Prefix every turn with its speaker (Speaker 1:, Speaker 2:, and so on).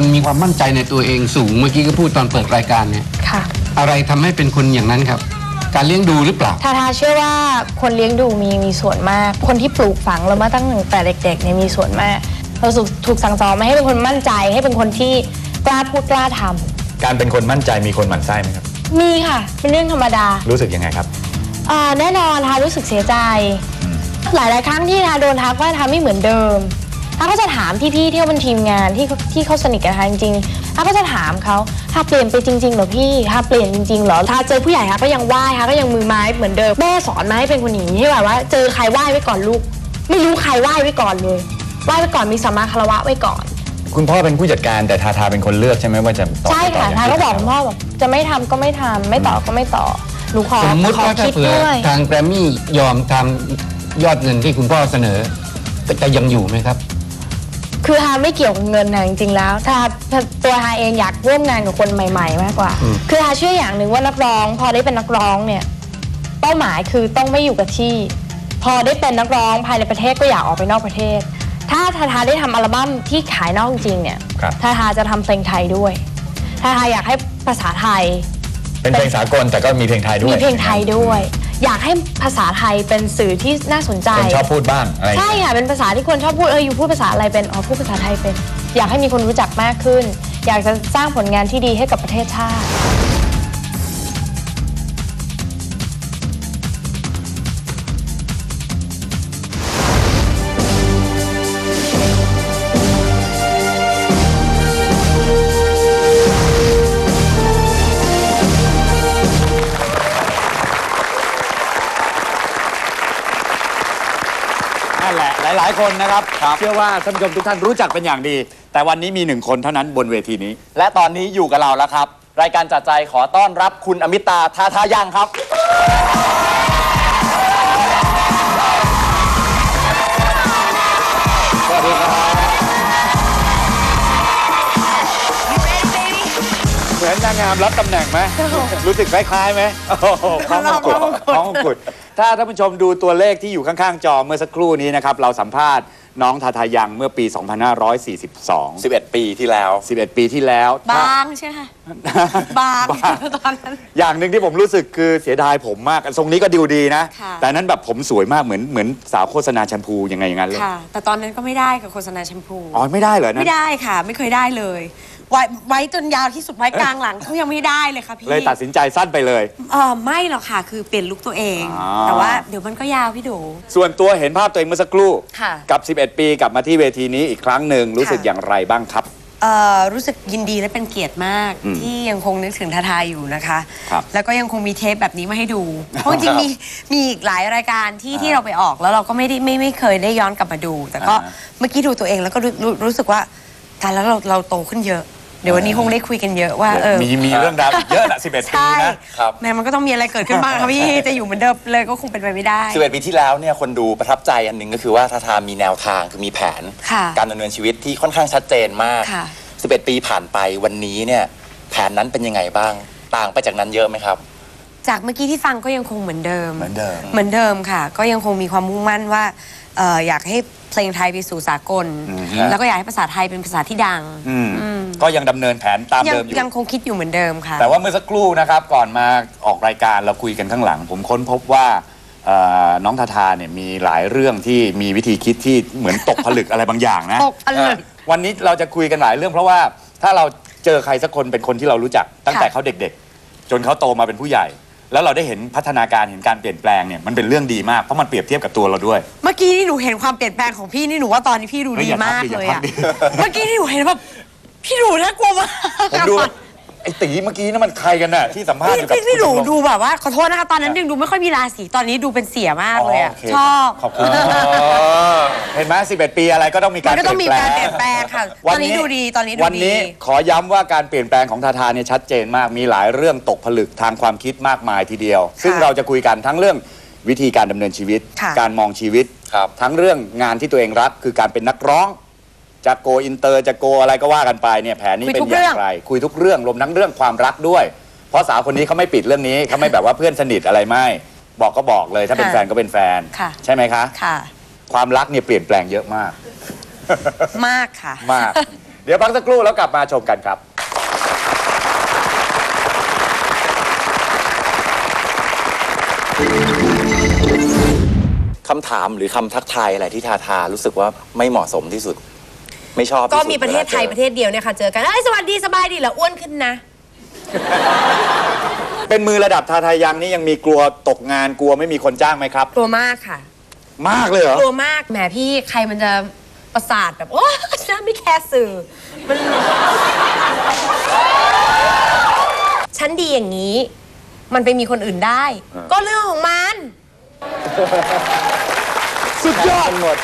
Speaker 1: คนมีความมั่นใจในตัวเองสูง เมื่อกี้ก็พูดตอนเปิดรายการเนี่ย
Speaker 2: ค่ะ
Speaker 1: อะไรทำให้เป็นคนอย่างนั้นครับ การเลี้ยงดูหรือเปล่า
Speaker 2: ทาทาเชื่อว่าคนเลี้ยงดูมีมีส่วนมาก คนที่ปลูกฝังเรามาตั้งแต่เด็กๆเนี่ยมีส่วนมาก เราถูกถูกสั่งสอนมาให้เป็นคนมั่นใจ ให้เป็นคนที่กล้าพูดกล้าทำ
Speaker 3: การเป็นคนมั่นใจมีคนหมั่นไส้ไหมครับ
Speaker 2: มีค่ะ เป็นเรื่องธรรมดา
Speaker 3: รู้สึกยังไงครับ
Speaker 2: อ่าแน่นอนทารู้สึกเสียใจ หลายๆครั้งที่ทาโดนทักว่าทาไม่เหมือนเดิม ทาก็จะถามพี่ๆที่เขาเป็นทีมงานที่เขาที่เขาสนิทกับทาจริงๆทาก็จะถามเขาทาเปลี่ยนไปจริงๆเหรอพี่ทาเปลี่ยนจริงๆเหรอทาเจอผู้ใหญ่ทาก็ยังไหว้ทาก็ยังมือไม้เหมือนเดิมแม่สอนมาให้เป็นคนอย่างนี้ให้แบบว่า เจอใครไหว้ไว้ก่อนลูก ไม่รู้ใครไหว้ไว้ก่อนเลยไหว้ไว้ก่อนมีสัมมาคารวะไว้ก่อน
Speaker 3: คุณพ่อเป็นผู้จัดการแต่ทาทาเป็นคนเลือกใช่ไหมว่าจะตอบ
Speaker 2: ใช่
Speaker 3: ไม่ต
Speaker 2: ค่ะ
Speaker 3: ย่ง
Speaker 2: ทา
Speaker 3: ที่
Speaker 2: ก็บอก
Speaker 3: ถม
Speaker 2: คุณพ่อบอกจะไม่ทำก็ไม่ทำไม่ต่อก็ไม่ต่อหนูขอ
Speaker 1: สมมุติ
Speaker 2: ขอ
Speaker 1: ว่าถ้า
Speaker 2: คิด
Speaker 1: เผื่อ
Speaker 2: ด้วย
Speaker 1: ทางแกรมมี่ยอมทำยอดเงินที่คุณพ่อเสนอจะยังอยู่ไหมครับ
Speaker 2: คือฮาไม่เกี่ยวกับเงินนะจริงๆแล้ว ถ้าถ้าตัวฮาเองอยากร่วมงานกับคนใหม่ ๆ มากกว่า
Speaker 1: อืม
Speaker 2: คือฮาเชื่ออย่างหนึ่งว่านักร้อง พอได้เป็นนักร้องเนี่ยเป้าหมายคือต้องไม่อยู่กับที่ พอได้เป็นนักร้องภายในประเทศก็อยากออกไปนอกประเทศ ถ้าทาทาได้ทำอัลบั้มที่ขายนอกจริงๆเนี่ย
Speaker 3: ครับ
Speaker 2: ทาทาจะทำเพลงไทยด้วยทาทาอยากให้ภาษาไทย
Speaker 3: เป็นเพลงสากลแต่ก็มีเพลงไทยด้วย
Speaker 2: มีเพลงไทยด้วย อยากให้ภาษาไทยเป็นสื่อที่น่าสนใจ
Speaker 3: คนชอบพูดบ้างอะไรอย่าง
Speaker 2: ใช่
Speaker 3: เงี้ย
Speaker 2: ค่ะเป็นภาษาที่คนชอบพูดเอออยู่พูดภาษาอะไรเป็นอ๋อพูดภาษาไทยเป็น อยากให้มีคนรู้จักมากขึ้น อยากจะสร้างผลงานที่ดีให้กับประเทศชาติ
Speaker 4: หละหลาย ๆ คนนะครับ เชื่อว่าท่านผู้ชมทุกท่านรู้จักเป็นอย่างดี แต่วันนี้มีหนึ่งคนเท่านั้นบนเวทีนี้
Speaker 5: และตอนนี้อยู่กับเราแล้วครับ รายการจัดใจขอต้อนรับคุณอมิตาทาทายังครับ
Speaker 4: เหมือนนางงามรับตำแหน่งไหมรู้สึกคล้ายๆไหมโอ้โหพร้อมมงกุฎพร้อมมงกุฎ ถ้าท่านผู้ชมดูตัวเลขที่อยู่ข้างๆจอเมื่อสักครู่นี้นะครับ เราสัมภาษณ์น้องทาทายังเมื่อปี 2542
Speaker 5: 11 ปีที่แล้ว
Speaker 4: 11 ปีที่แล้ว
Speaker 6: บางใช่ไหมคะ บางตอนนั้น
Speaker 4: อย่างหนึ่งที่ผมรู้สึกคือเสียดายผมมากทรงนี้ก็ดูดีนะ
Speaker 6: ค่ะ
Speaker 4: แต่นั้นแบบผมสวยมากเหมือนเหมือนสาวโฆษณาแชมพูยังไงอย่างนั้นเลย
Speaker 6: ค่ะ แต่ตอนนั้นก็ไม่ได้กับโฆษณาแชมพู
Speaker 4: อ๋อไม่ได้เหรอนะ
Speaker 6: ไม่ได้ค่ะ ไม่เคยได้เลย ไว้ไว้จนยาวที่สุดไว้กลางหลังเขายังไม่ได้เลยค่ะพี่
Speaker 4: เลยตัดสินใจสั้นไปเลย
Speaker 6: เออไม่หรอกค่ะ คือเปลี่ยนลุคตัวเอง
Speaker 4: อ๋อ
Speaker 6: แต่ว่าเดี๋ยวมันก็ยาวพี่ดู
Speaker 4: ส่วนตัวเห็นภาพตัวเองเมื่อสักครู่
Speaker 6: ค่ะ
Speaker 4: กับ 11 ปีกลับมาที่เวทีนี้อีกครั้งหนึ่งรู้สึก
Speaker 6: ค่ะ
Speaker 4: อย่างไรบ้างครับ
Speaker 6: เอ่อรู้สึกยินดีและเป็นเกียรติมาก
Speaker 4: อืม
Speaker 6: ที่ยังคงนึกถึงทาทาอยู่นะคะ
Speaker 4: ครับ
Speaker 6: แล้วก็ยังคงมีเทปแบบนี้มาให้ดู เพราะจริงๆมีมีอีกหลายรายการที่ที่เราไปออกแล้วเราก็ไม่ได้ไม่ไม่เคยได้ย้อนกลับมาดู แต่ก็
Speaker 4: อ่าฮะ
Speaker 6: เมื่อกี้ดูตัวเองแล้วก็รู้รู้รู้สึกว่าตายแล้วเราเราโตขึ้นเยอะ เดี๋ยววันนี้คงได้คุยกันเยอะว่าเออ
Speaker 4: มีมีเรื่องราวอีกเยอะแหละ11 ปี
Speaker 6: ใช่
Speaker 4: นะครับ
Speaker 6: แม่มันก็ต้องมีอะไรเกิดขึ้นบ้างครับพี่จะอยู่เหมือนเดิมเลยก็คงเป็นไปไม่ได้
Speaker 5: 11 ปีที่แล้วเนี่ยคนดูประทับใจอันหนึ่งก็คือว่าทาทามีแนวทางคือมีแผน
Speaker 6: ค่ะ
Speaker 5: การดำเนินชีวิตที่ค่อนข้างชัดเจนมาก
Speaker 6: ค่ะ
Speaker 5: 11 ปีผ่านไปวันนี้เนี่ยแผนนั้นเป็นยังไงบ้าง ต่างไปจากนั้นเยอะไหมครับ
Speaker 6: จากเมื่อกี้ที่ฟังก็ยังคงเหมือนเดิม
Speaker 5: เหมือนเดิม
Speaker 6: เหมือนเดิมค่ะ ก็ยังคงมีความมุ่งมั่นว่า เอ่ออยากให้เพลงไทยไปสู่สากล
Speaker 4: อืม
Speaker 6: แล้วก็อยากให้ภาษาไทยเป็นภาษาที่ดัง
Speaker 4: อืม
Speaker 6: อืม
Speaker 4: ก็ยังดำเนินแผนตาม
Speaker 6: ยัง
Speaker 4: เดิมอยู่
Speaker 6: ยังคงคิดอยู่เหมือนเดิมค่ะ
Speaker 4: แต่ว่าเมื่อสักครู่นะครับก่อนมาออกรายการเราคุยกันข้างหลัง ผมค้นพบว่าเอ่อน้องทาทาเนี่ยมีหลายเรื่องที่มีวิธีคิดที่เหมือนตกผลึก อะไรบางอย่างนะ
Speaker 6: ตกผลึก
Speaker 4: เออวันนี้เราจะคุยกันหลายเรื่องเพราะว่าถ้าเราเจอใครสักคนเป็นคนที่เรารู้จักตั้งแต่
Speaker 6: ค่ะ
Speaker 4: เขาเด็กๆ จนเขาโตมาเป็นผู้ใหญ่ แล้วเราได้เห็นพัฒนาการเห็นการเปลี่ยนแปลงเนี่ยมันเป็นเรื่องดีมากเพราะมันเปรียบเทียบกับตัวเราด้วย
Speaker 6: เมื่อกี้นี่หนูเห็นความเปลี่ยนแปลงของพี่นี่หนูว่าตอนนี้พี่ดู
Speaker 4: เฮ้ย
Speaker 6: ดี
Speaker 4: อย่าทัก
Speaker 6: มาก
Speaker 4: ดิอย่า
Speaker 6: เลย
Speaker 4: ทั
Speaker 6: อะ
Speaker 4: กดิ
Speaker 6: เมื่อกี้ที่หนูเห็นแบบพี่ดูน่ากลัวมาก
Speaker 4: ผมดูไอ้ ตีเมื่อกี้นั่นมันใครกันน่ะที่สัมภาษณ์อยู่กับ
Speaker 6: พี่พี่หนู
Speaker 4: คุณ
Speaker 6: ดูแบบว่าขอโทษนะคะตอนนั้นยังดูไม่ค่อยมีราศีตอนนี้ดูเป็นเสียมากเลยอะ
Speaker 4: โค
Speaker 6: ชอบ
Speaker 4: ขอบคุณเห็นไหม11 ปีอะไรก็ต้องมีกา
Speaker 6: มั
Speaker 4: ร
Speaker 6: นก็ต้องมีการเปลี่ยนแปลงค่ะ ตอนนี้ดูดีตอนนี้ดู
Speaker 4: วันนี้
Speaker 6: ดี
Speaker 4: ขอย้ำว่าการเปลี่ยนแปลงของทาทาเนี่ยชัดเจนมากมีหลายเรื่องตกผลึกทางความคิดมากมายทีเดียว ซึ่งเราจะคุยกันทั้งเรื่องวิธีการดำเนินชีวิต
Speaker 6: ค่ะ
Speaker 4: การมองชีวิต
Speaker 5: ครับ
Speaker 4: ทั้งเรื่องงานที่ตัวเองรักคือการเป็นนักร้อง จะโกอินเตอร์จะโกอะไรก็ว่ากันไปเนี่ยแผนนี้
Speaker 6: คุย
Speaker 4: เป็น
Speaker 6: ทุก
Speaker 4: อ
Speaker 6: เรื่
Speaker 4: ย่า
Speaker 6: อง
Speaker 4: งไร คุยทุกเรื่องรวมทั้งเรื่องความรักด้วย เพราะสาวคนนี้เขาไม่ปิดเรื่องนี้เขาไม่แบบว่าเพื่อนสนิทอะไรไม่ บอกก็บอกเลยถ้าเป็นแฟนก็เป็นแฟน
Speaker 6: ค่ะ
Speaker 4: ใช่ไหมคะ
Speaker 6: ค่ะ
Speaker 4: ความรักเนี่ยเปลี่ยนแปลงเยอะมาก
Speaker 6: มากค่ะ
Speaker 4: มาก เดี๋ยวพักสักครู่แล้วกลับมาชมกันครับ
Speaker 5: คำถามหรือคำทักทายอะไรที่ทาทารู้สึกว่าไม่เหมาะสมที่สุด ไม่ชอบที่
Speaker 6: ก็
Speaker 5: สุด
Speaker 6: มีประเทศไทย
Speaker 5: วลาจอ
Speaker 6: ประเทศเดียวเนี่ยค่ะเจอกันเอ้ยสวัสดีสบายดีเหรออ้วนขึ้นนะ
Speaker 4: เป็นมือระดับทาทายังนี่ยังมีกลัวตกงานกลัวไม่มีคนจ้างไหมครับ
Speaker 6: กลัวมากค่ะ
Speaker 4: มากเลยเหรอ
Speaker 6: กลัวมากแหมพี่ใครมันจะประสาทแบบโอ้ฉันไม่แคร์สื่อมันฉันดีอย่างนี้ มันไปมีคนอื่นได้ ก็เรื่องของมัน
Speaker 4: สุดยอดหมด